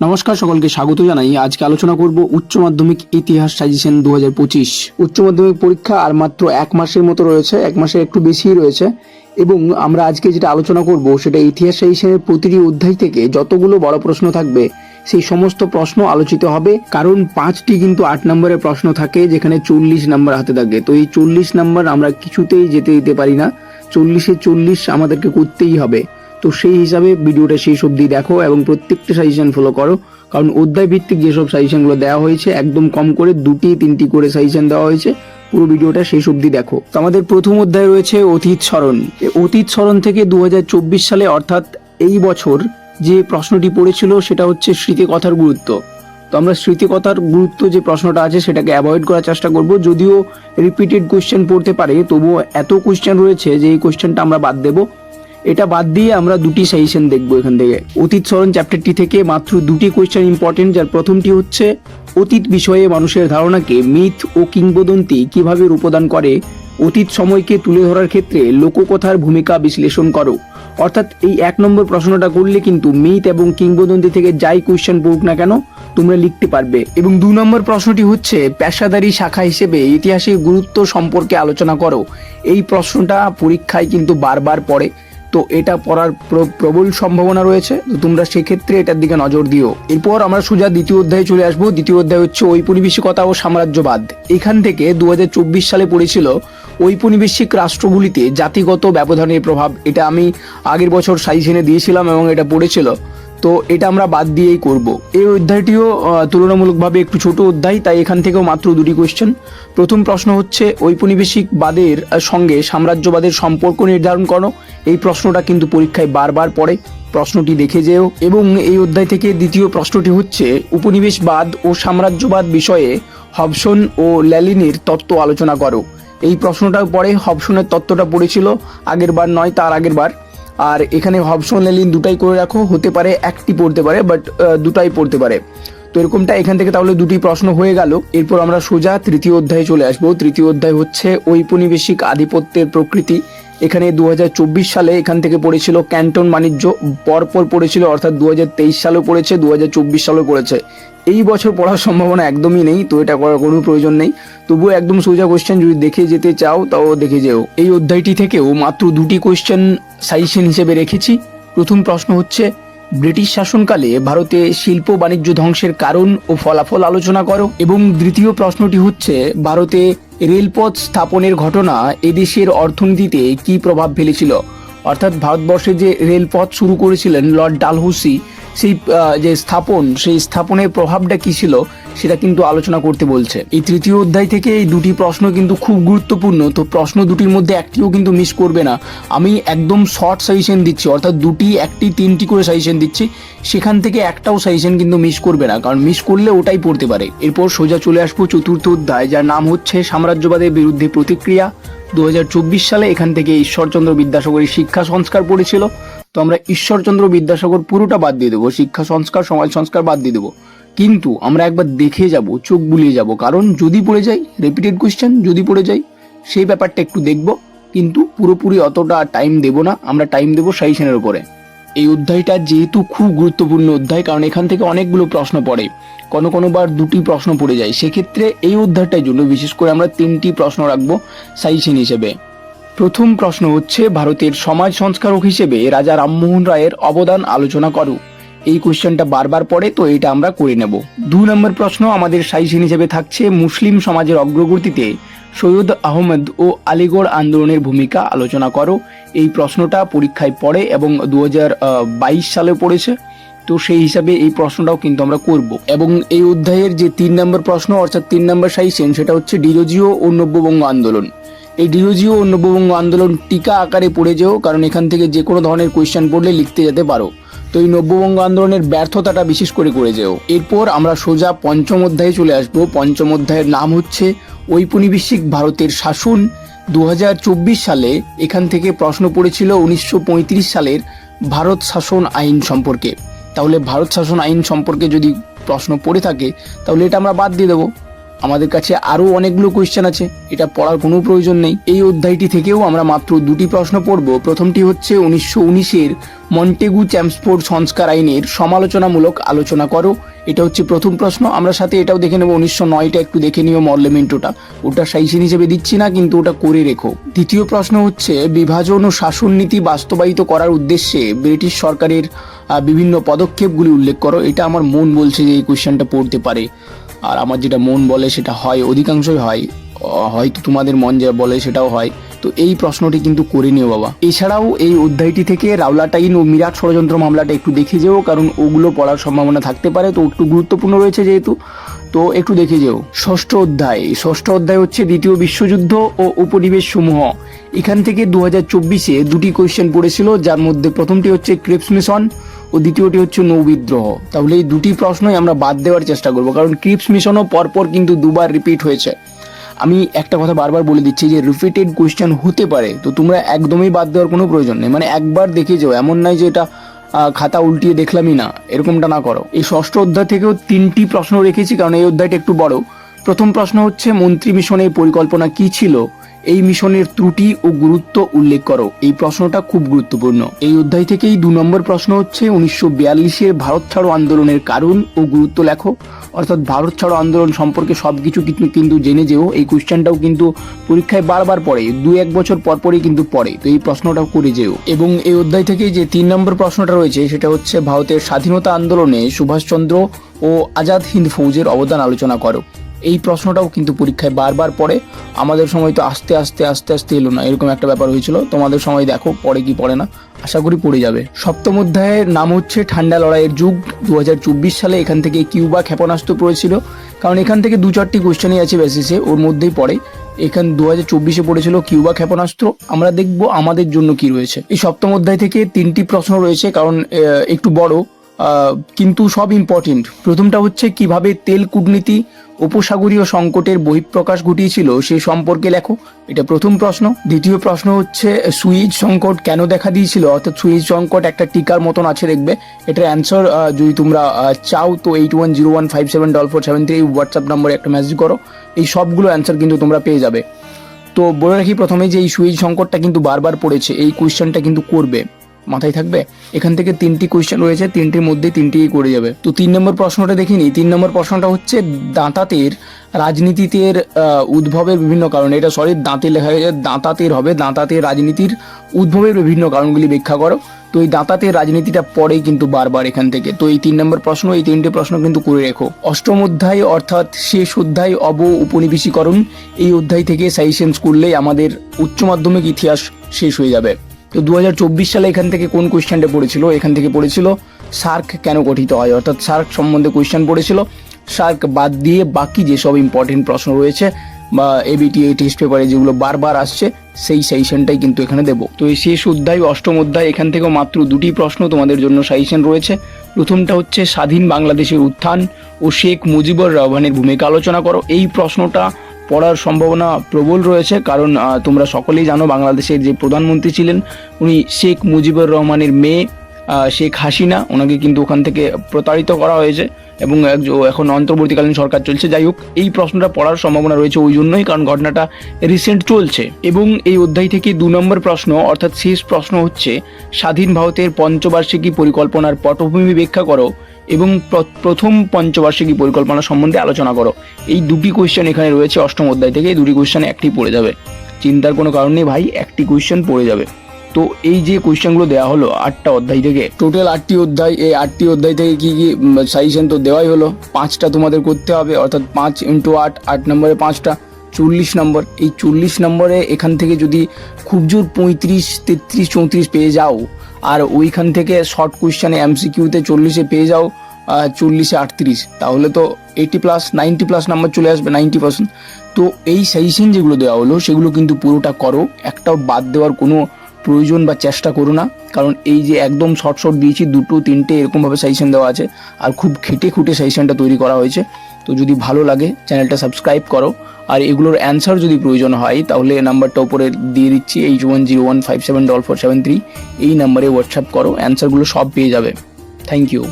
নমস্কার সকলকে, স্বাগত জানাই। আজকে আলোচনা করব উচ্চ মাধ্যমিক ইতিহাস সাজেশন দু হাজার পঁচিশ। উচ্চ মাধ্যমিক পরীক্ষা আর মাত্র এক মাসের মতো রয়েছে, এক মাসের একটু বেশিই রয়েছে। এবং আমরা আজকে যেটা আলোচনা করব, সেটা ইতিহাস সাজেশনের প্রতিটি অধ্যায় থেকে যতগুলো বড় প্রশ্ন থাকবে, সেই সমস্ত প্রশ্ন আলোচিত হবে। কারণ পাঁচটি কিন্তু আট নম্বরের প্রশ্ন থাকে, যেখানে চল্লিশ নাম্বার হাতে থাকে। তো এই চল্লিশ নাম্বার আমরা কিছুতেই যেতে দিতে পারি না। চল্লিশে চল্লিশ আমাদেরকে করতেই হবে। তো সেই হিসাবে ভিডিওটা শেষ অবধি দেখো এবং প্রত্যেকটা সাজেশন ফলো করো। কারণ অধ্যায় ভিত্তিক যেসব সাজেশনগুলো দেওয়া হয়েছে, একদম কম করে দুটি, তিনটি করে সাজেশন দেওয়া হয়েছে, পুরো ভিডিওটা শেষ অবধি দেখো। তো আমাদের প্রথম অধ্যায় রয়েছে অতীত স্মরণ। অতীত স্মরণ থেকে দু হাজার চব্বিশ সালে, অর্থাৎ এই বছর যে প্রশ্নটি পড়েছিল, সেটা হচ্ছে স্মৃতিকথার গুরুত্ব। তো আমরা স্মৃতিকথার গুরুত্ব যে প্রশ্নটা আছে, সেটাকে অ্যাভয়েড করার চেষ্টা করব। যদিও রিপিটেড কোয়েশ্চেন পড়তে পারে, তবুও এত কোয়েশ্চেন রয়েছে যে এই কোয়েশ্চেনটা আমরা বাদ দেবো। এটা বাদ দিয়ে আমরা দুটি সাজেশন দেখব এখান থেকে। অতীত স্মরণ চ্যাপ্টারটি থেকে মাত্র দুটি কোয়েশ্চেন ইম্পর্টেন্ট যার প্রথমটি হচ্ছে, অতীত বিষয়ে মানুষের ধারণাকে মিথ ও কিংবদন্তি কীভাবে রূপদান করে, অতীত সময়কে তুলে ধরার ক্ষেত্রে লোককথার ভূমিকা বিশ্লেষণ করো। অর্থাৎ এই এক নম্বর প্রশ্নটা করলে কিন্তু মিথ এবং কিংবদন্তি থেকে যাই কোয়েশ্চেন পড়ুক না কেন, তোমরা লিখতে পারবে। এবং দু নম্বর প্রশ্নটি হচ্ছে, পেশাদারি শাখা হিসেবে ইতিহাসের গুরুত্ব সম্পর্কে আলোচনা করো। এই প্রশ্নটা পরীক্ষায় কিন্তু বারবার পড়ে। তো এটা পড়ার প্রবল সম্ভাবনা রয়েছে। তো তোমরা সেক্ষেত্রে এটার দিকে নজর দিও। এরপর আমরা সোজা দ্বিতীয় অধ্যায়ে চলে আসব। দ্বিতীয় অধ্যায় হচ্ছে ঔপনিবেশিকতা ও সাম্রাজ্যবাদ। এখান থেকে দু হাজার চব্বিশ সালে পড়েছিল ঔপনিবেশিক রাষ্ট্রগুলিতে জাতিগত ব্যবধানের প্রভাব। এটা আমি আগের বছর সাইজেনে দিয়েছিলাম এবং এটা পড়েছিল। তো এটা আমরা বাদ দিয়েই করব। এই অধ্যায়টিও তুলনামূলকভাবে একটু ছোট অধ্যায় তাই এখান থেকেও মাত্র দুটি কোয়েশ্চেন প্রথম প্রশ্ন হচ্ছে ঔপনিবেশিকবাদের আহ, সঙ্গে সাম্রাজ্যবাদের সম্পর্ক নির্ধারণ করো। এই প্রশ্নটা কিন্তু পরীক্ষায় বারবার পড়ে প্রশ্নটি দেখে যেও। এবং এই অধ্যায় থেকে দ্বিতীয় প্রশ্নটি হচ্ছে উপনিবেশবাদ ও সাম্রাজ্যবাদ বিষয়ে হবসন ও ল্যালিনের তত্ত্ব আলোচনা করো। এই প্রশ্নটাও পরে হবসনের তত্ত্বটা পড়েছিল আগের বার নয় তার আগের বার। আর এখানে হবসন লেলিন দুটাই করে রাখো, হতে পারে একটি পড়তে পারে বাট দুটাই পড়তে পারে। তো এরকমটা এখান থেকে তাহলে দুটি প্রশ্ন হয়ে গেল। এরপর আমরা সোজা তৃতীয় অধ্যায়ে চলে আসব। তৃতীয় অধ্যায় হচ্ছে ঔপনিবেশিক আধিপত্যের প্রকৃতি। এখানে দু হাজার চব্বিশ সালে এখান থেকে পড়েছিল ক্যান্টন বাণিজ্য, পরপর পড়েছিল, অর্থাৎ দু সালেও পড়েছে দু সালেও পড়েছে। এই বছর পড়ার সম্ভাবনা একদমই নেই, তো এটা করার কোনো প্রয়োজন নেই। তবুও একদম সোজা কোয়েশ্চেন যদি দেখে যেতে চাও, তাও দেখে যেও। এই অধ্যায়টি থেকেও মাত্র দুটি কোয়েশ্চেন সাজেশন হিসেবে রেখেছি। প্রথম প্রশ্ন হচ্ছে, ব্রিটিশ শাসনকালে ভারতে শিল্প বাণিজ্য ধ্বংসের কারণ ও ফলাফল আলোচনা করো। এবং দ্বিতীয় প্রশ্নটি হচ্ছে, ভারতে রেলপথ স্থাপনের ঘটনা এদেশের অর্থনীতিতে কি প্রভাব ফেলেছিল? অর্থাৎ ভারতবর্ষে যে রেলপথ শুরু করেছিলেন লর্ড ডালহুসি, সেই যে স্থাপন, সেই স্থাপনের প্রভাবটা কী ছিল? সেটা কিন্তু আলোচনা করতে বলছে। এই তৃতীয় অধ্যায় থেকে এই দুটি প্রশ্ন কিন্তু খুব গুরুত্বপূর্ণ, তো প্রশ্ন দুটির মধ্যে একটিও কিন্তু মিস করবে না। আমি একদম শর্ট সাজেশন দিচ্ছি, অর্থাৎ দুটি, একটি, তিনটি করে সাজেশন দিচ্ছি, সেখান থেকে একটাও সাজেশন কিন্তু মিস করবে না, কারণ মিস করলে ওটাই পড়তে পারে। এরপর সোজা চলে আসব চতুর্থ অধ্যায়, যার নাম হচ্ছে সাম্রাজ্যবাদের বিরুদ্ধে প্রতিক্রিয়া। দু হাজার চব্বিশ সালে এখান থেকে ঈশ্বরচন্দ্র বিদ্যাসাগরের শিক্ষা সংস্কার পড়েছিল। তো আমরা ঈশ্বরচন্দ্র বিদ্যাসাগর পুরোটা বাদ দিয়ে দেবো, শিক্ষা সংস্কার, সমাজ সংস্কার বাদ দিয়ে দেবো। কিন্তু আমরা একবার দেখে যাব, চোখ বুলিয়ে যাব। কারণ যদি পড়ে যাই রিপিটেড কোয়েশ্চেন যদি পড়ে যাই, সেই ব্যাপারটা একটু দেখব। কিন্তু পুরোপুরি অতটা টাইম দেব না, আমরা টাইম দেবো সাইশনের উপরে। এই অধ্যায়টা যেহেতু খুব গুরুত্বপূর্ণ অধ্যায়, কারণ এখান থেকে অনেকগুলো প্রশ্ন পড়ে। কোনো কোনোবার দুটি প্রশ্ন পড়ে যায়। সেক্ষেত্রে এই অধ্যায়টার জন্য বিশেষ করে আমরা তিনটি প্রশ্ন রাখব সাইশন হিসেবে। প্রথম প্রশ্ন হচ্ছে, ভারতের সমাজ সংস্কারক হিসেবে রাজা রামমোহন রায়ের অবদান আলোচনা করো। এই কোয়েশ্চেনটা বারবার পড়ে, তো এটা আমরা করে নেব। দু নম্বর প্রশ্ন আমাদের সাইসিন হিসেবে থাকছে, মুসলিম সমাজের অগ্রগতিতে সৈয়দ আহমেদ ও আলিগড় আন্দোলনের ভূমিকা আলোচনা করো। এই প্রশ্নটা পরীক্ষায় পড়ে এবং দু হাজার বাইশ সালে পড়েছে, তো সেই হিসাবে এই প্রশ্নটাও কিন্তু আমরা করব। এবং এই অধ্যায়ের যে তিন নম্বর প্রশ্ন, অর্থাৎ তিন নম্বর সাইসেন সেটা হচ্ছে ডিরোজিও ও নব্যবঙ্গ আন্দোলন। এই ডিরোজিও ও নব্যবঙ্গ আন্দোলন টিকা আকারে পড়ে যেও, কারণ এখান থেকে যে কোনো ধরনের কোয়েশ্চেন পড়লে লিখতে যেতে পারো। তো এই নব্যবঙ্গ আন্দোলনের ব্যর্থতাটা বিশেষ করে করে যেও। এরপর আমরা সোজা পঞ্চম অধ্যায়ে চলে আসব। পঞ্চম অধ্যায়ের নাম হচ্ছে ঔপনিবেশিক ভারতের শাসন। দু হাজার চব্বিশ সালে এখান থেকে প্রশ্ন পড়েছিল উনিশশো পঁয়ত্রিশ সালের ভারত শাসন আইন সম্পর্কে। তাহলে ভারত শাসন আইন সম্পর্কে যদি প্রশ্ন পড়ে থাকে, তাহলে এটা আমরা বাদ দিয়ে দেবো। আমাদের কাছে আরও অনেকগুলো কোয়েশ্চেন আছে। এটা পড়ার কোনো প্রয়োজন নেই। এই অধ্যায়টি থেকেও আমরা মাত্র দুটি প্রশ্ন পড়ব। প্রথমটি হচ্ছে উনিশশো উনিশের মন্টেগু চ্যাম্পসফোর্ড সংস্কার আইনের সমালোচনামূলক আলোচনা করো। এটা হচ্ছে প্রথম প্রশ্ন। আমরা সাথে এটাও দেখে নেব। উনিশশো নয়টা একটু দেখে নিও মর্লেমেন্টোটা। ওটা সাইসিন হিসেবে দিচ্ছি না, কিন্তু ওটা করে রেখো। দ্বিতীয় প্রশ্ন হচ্ছে, বিভাজন ও শাসন নীতি বাস্তবায়িত করার উদ্দেশ্যে ব্রিটিশ সরকারের বিভিন্ন পদক্ষেপগুলি উল্লেখ করো। এটা আমার মন বলছে যে এই কোয়েশ্চেনটা পড়তে পারে। আর আমার যেটা মন বলে সেটা হয়, অধিকাংশই হয়। হয়তো তোমাদের মন যা বলে সেটাও হয়। তো এই প্রশ্নটি কিন্তু করে নিও বাবা। এছাড়াও এই অধ্যায়টি থেকে রাউলাটাইন ও মিরাট ষড়যন্ত্র মামলাটা একটু দেখে যেও, কারণ ওগুলো পড়ার সম্ভাবনা থাকতে পারে। তো একটু গুরুত্বপূর্ণ রয়েছে যেহেতু। তো একটু দেখে যেও। ষষ্ঠ অধ্যায়। ষষ্ঠ অধ্যায় হচ্ছে দ্বিতীয় বিশ্বযুদ্ধ ও উপনিবেশ সমূহ এখান থেকে দু হাজার চব্বিশে দুটি কোয়েশ্চেন পড়েছিল, যার মধ্যে প্রথমটি হচ্ছে ক্রিপস মিশন ও দ্বিতীয়টি হচ্ছে নৌবিদ্রোহ। তাহলে এই দুটি প্রশ্নই আমরা বাদ দেওয়ার চেষ্টা করব, কারণ ক্রিপস মিশনও পরপর কিন্তু দুবার রিপিট হয়েছে। আমি একটা কথা বারবার বলে দিচ্ছি যে রিপিটেড কোয়েশ্চেন হতে পারে, তো তোমরা একদমই বাদ দেওয়ার কোনো প্রয়োজন নেই। মানে একবার দেখে যাও, এমন নয় যে এটা খাতা উল্টিয়ে দেখলামই না, এরকমটা না করো। এই ষষ্ঠ অধ্যায় থেকেও তিনটি প্রশ্ন রেখেছি, কারণ এই অধ্যায়টা একটু বড়। প্রথম প্রশ্ন হচ্ছে, মন্ত্রী মিশনের পরিকল্পনা কি ছিল? এই মিশনের ত্রুটি ও গুরুত্ব উল্লেখ করো। এই প্রশ্নটা খুব গুরুত্বপূর্ণ। এই অধ্যায় থেকেই দু নম্বর প্রশ্ন হচ্ছে, উনিশশো বিয়াল্লিশের ভারত ছাড়ো আন্দোলনের কারণ ও গুরুত্ব লেখো। অর্থাৎ ভারত ছাড়ো আন্দোলন সম্পর্কে সবকিছু কিন্তু কিন্তু জেনে যেও। এই কোশ্চেনটাও কিন্তু পরীক্ষায় বারবার পড়ে, দু এক বছর পর পরই কিন্তু পড়ে। তো এই প্রশ্নটাও করে যেও। এবং এই অধ্যায় থেকে যে তিন নম্বর প্রশ্নটা রয়েছে, সেটা হচ্ছে ভারতের স্বাধীনতা আন্দোলনে সুভাষচন্দ্র ও আজাদ হিন্দ ফৌজের অবদান আলোচনা করো। এই প্রশ্নটাও কিন্তু পরীক্ষায় বারবার পড়ে। আমাদের সময় তো আস্তে আস্তে আস্তে আস্তে এলো না। এরকম একটা ব্যাপার হয়েছিল। তোমাদের সময় দেখো পড়ে কি পড়ে না। আশা করি পড়ে যাবে। সপ্তম অধ্যায়ের নাম হচ্ছে ঠান্ডা লড়াইয়ের যুগ। দু হাজার চব্বিশ সালে এখান থেকে কিউবা ক্ষেপণাস্ত্র পড়েছিল। কারণ এখান থেকে দু চারটি কোশ্চেনই আছে বেসিসে ওর মধ্যেই পড়ে। এখান দু হাজার চব্বিশে পড়েছিল কিউবা ক্ষেপণাস্ত্র। আমরা দেখব আমাদের জন্য কি রয়েছে। এই সপ্তম অধ্যায় থেকে তিনটি প্রশ্ন রয়েছে, কারণ একটু বড়। কিন্তু সব ইম্পর্টেন্ট প্রথমটা হচ্ছে কীভাবে তেল কূটনীতি উপসাগরীয় সংকটের বহিঃপ্রকাশ ঘটিয়েছিল সে সম্পর্কে লেখো। এটা প্রথম প্রশ্ন। দ্বিতীয় প্রশ্ন হচ্ছে সুইচ সংকট কেন দেখা দিয়েছিল? অর্থাৎ সুইচ সংকট একটা টিকার মতন আছে দেখবে। এটার অ্যান্সার যদি তোমরা চাও তো eight one zero one five seven double four seven three WhatsApp নম্বরে একটা মেসেজ করো। এই সবগুলো অ্যান্সার কিন্তু তোমরা পেয়ে যাবে। তো বলে রাখি প্রথমে যে এই সুইচ সংকটটা কিন্তু বারবার পড়েছে, এই কোয়েশ্চেনটা কিন্তু করবে। মাথায় থাকবে? এখান থেকে তিনটি কোয়েশ্চেন রয়েছে, তিনটির মধ্যে তিনটিই করে যাবে। তো তিন নম্বর প্রশ্নটা দেখিনি তিন নম্বর প্রশ্নটা হচ্ছে, দাঁতাতের রাজনীতিতের উদ্ভবের বিভিন্ন কারণ। এটা সরি দাঁতে লেখা গেছে দাঁতাতের হবে, দাঁতাতের রাজনীতির উদ্ভবের বিভিন্ন কারণগুলি ব্যাখ্যা করো। তো এই দাঁতাতের রাজনীতিটা পড়েই কিন্তু বারবার এখান থেকে। তো এই তিন নম্বর প্রশ্ন, এই তিনটি প্রশ্ন কিন্তু করে রেখো। অষ্টম অধ্যায় অর্থাৎ শেষ অধ্যায় অব উপনিবেশীকরণ, এই অধ্যায় থেকে সাইসেন্স করলেই আমাদের উচ্চ মাধ্যমিক ইতিহাস শেষ হয়ে যাবে। তো দু হাজার চব্বিশ সালে এখান থেকে কোন কোয়েশ্চেনটা পড়েছিল? এখান থেকে পড়েছিল, সার্ক কেন গঠিত হয়? অর্থাৎ সার্ক সম্বন্ধে কোয়েশ্চেন পড়েছিল। সার্ক বাদ দিয়ে বাকি যেসব ইম্পর্টেন্ট প্রশ্ন রয়েছে বা এবিটি এই টেস্ট পেপারে যেগুলো বারবার আসছে, সেই সাইশনটাই কিন্তু এখানে দেবো। তো এই শেষ অধ্যায়, অষ্টম অধ্যায়, এখান থেকেও মাত্র দুটি প্রশ্ন তোমাদের জন্য সাইশন রয়েছে। প্রথমটা হচ্ছে, স্বাধীন বাংলাদেশের উত্থান ও শেখ মুজিবুর রহমানের ভূমিকা আলোচনা করো। এই প্রশ্নটা পড়ার সম্ভাবনা প্রবল রয়েছে, কারণ তোমরা সকলেই জানো বাংলাদেশের যে প্রধানমন্ত্রী ছিলেন, উনি শেখ মুজিবুর রহমানের মেয়ে শেখ হাসিনা, ওনাকে কিন্তু ওখান থেকে প্রতারিত করা হয়েছে। এবং এখন অন্তর্বর্তীকালীন সরকার চলছে। যাই হোক, এই প্রশ্নটা পড়ার সম্ভাবনা রয়েছে ওই জন্যই, কারণ ঘটনাটা রিসেন্ট চলছে। এবং এই অধ্যায় থেকে দু নম্বর প্রশ্ন, অর্থাৎ শেষ প্রশ্ন হচ্ছে, স্বাধীন ভারতের পঞ্চবার্ষিকী পরিকল্পনার পটভূমি ব্যাখ্যা করো এবং প্রথম পঞ্চবার্ষিকী পরিকল্পনা সম্বন্ধে আলোচনা করো। এই দুটি কোয়েশ্চেন এখানে রয়েছে অষ্টম অধ্যায় থেকে, এই দুটি কোয়েশ্চেন একটি পড়ে যাবে। চিন্তার কোনো কারণ নেই ভাই, একটি কোয়েশ্চেন পড়ে যাবে। তো এই যে কোয়েশ্চেনগুলো দেওয়া হলো আটটা অধ্যায় থেকে টোটাল আটটি অধ্যায়, এই আটটি অধ্যায় থেকে কি কি সাজেশন তো দেওয়াই হলো। পাঁচটা তোমাদের করতে হবে, অর্থাৎ পাঁচ ইন্টু আট আট নম্বরে পাঁচটা, চল্লিশ নম্বর। এই চল্লিশ নম্বরে এখান থেকে যদি খুব জোর পঁয়ত্রিশ, তেত্রিশ, চৌত্রিশ পেয়ে যাও, আর ওইখান থেকে শর্ট কোয়েশ্চেনে এমসিকিউতে চল্লিশে পেয়ে যাও চল্লিশে আটত্রিশ, তাহলে তো eighty plus ninety plus number চলে আসবে নাইনটি পার্সেন্ট তো এই সাজেশন যেগুলো দেওয়া হলো, সেগুলো কিন্তু পুরোটা করো, একটাও বাদ দেওয়ার কোনো প্রয়োজন বা চেষ্টা করো না। কারণ এই যে একদম শর্ট শর্ট দিয়েছি, দুটো, তিনটে এরকমভাবে সাজেশন দেওয়া আছে আর খুব খেটে খুঁটে সাজেশনটা তৈরি করা হয়েছে। তো যদি ভালো লাগে চ্যানেলটা সাবস্ক্রাইব করো। আর এগুলোর অ্যান্সার যদি প্রয়োজন হয়, তাহলে নাম্বারটা ওপরে দিয়ে দিচ্ছি eight one zero one five seven double four seven three এই নাম্বারে হোয়াটসঅ্যাপ করো অ্যান্সারগুলো সব পেয়ে যাবে। Thank you